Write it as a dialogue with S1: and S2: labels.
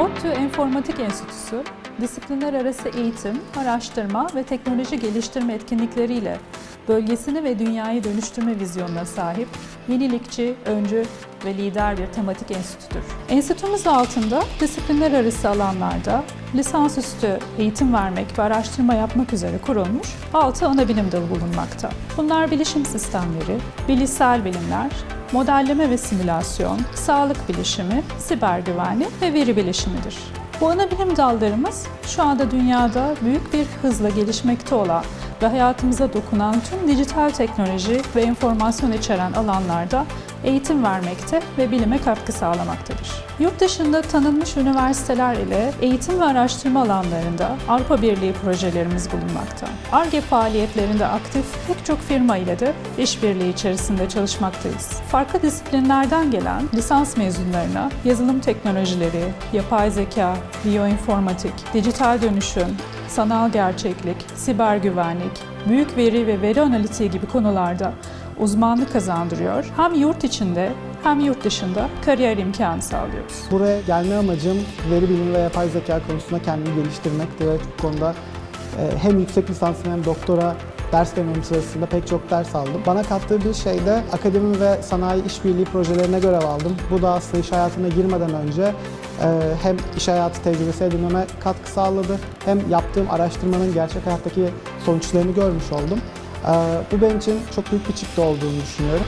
S1: ODTÜ Enformatik Enstitüsü, disiplinler arası eğitim, araştırma ve teknoloji geliştirme etkinlikleriyle bölgesini ve dünyayı dönüştürme vizyonuna sahip, yenilikçi, öncü ve lider bir tematik enstitüdür. Enstitümüz altında disiplinler arası alanlarda lisansüstü eğitim vermek ve araştırma yapmak üzere kurulmuş 6 ana bilim dalı bulunmakta. Bunlar bilişim sistemleri, bilişsel bilimler, modelleme ve simülasyon, sağlık bilişimi, siber güvenlik ve veri bilişimidir. Bu ana bilim dallarımız şu anda dünyada büyük bir hızla gelişmekte olan ve hayatımıza dokunan tüm dijital teknoloji ve enformasyon içeren alanlarda eğitim vermekte ve bilime katkı sağlamaktadır. Yurt dışında tanınmış üniversiteler ile eğitim ve araştırma alanlarında Avrupa Birliği projelerimiz bulunmakta. ARGE faaliyetlerinde aktif pek çok firma ile de işbirliği içerisinde çalışmaktayız. Farklı disiplinlerden gelen lisans mezunlarına yazılım teknolojileri, yapay zeka, biyoinformatik, dijital dönüşüm, sanal gerçeklik, siber güvenlik, büyük veri ve veri analitiği gibi konularda uzmanlık kazandırıyor. Hem yurt içinde hem yurt dışında kariyer imkanı sağlıyoruz.
S2: Buraya gelme amacım veri bilimi ve yapay zeka konusunda kendimi geliştirmekti ve bu konuda e, hem yüksek lisansım hem doktora ders vermem sırasında pek çok ders aldım. Bana kattığı bir şey de akademi ve sanayi işbirliği projelerine görev aldım. Bu da aslında iş hayatına girmeden önce e, hem iş hayatı tecrübesi edinmeme katkı sağladı hem yaptığım araştırmanın gerçek hayattaki sonuçlarını görmüş oldum. E, Bu benim için çok büyük bir çıktı olduğunu düşünüyorum.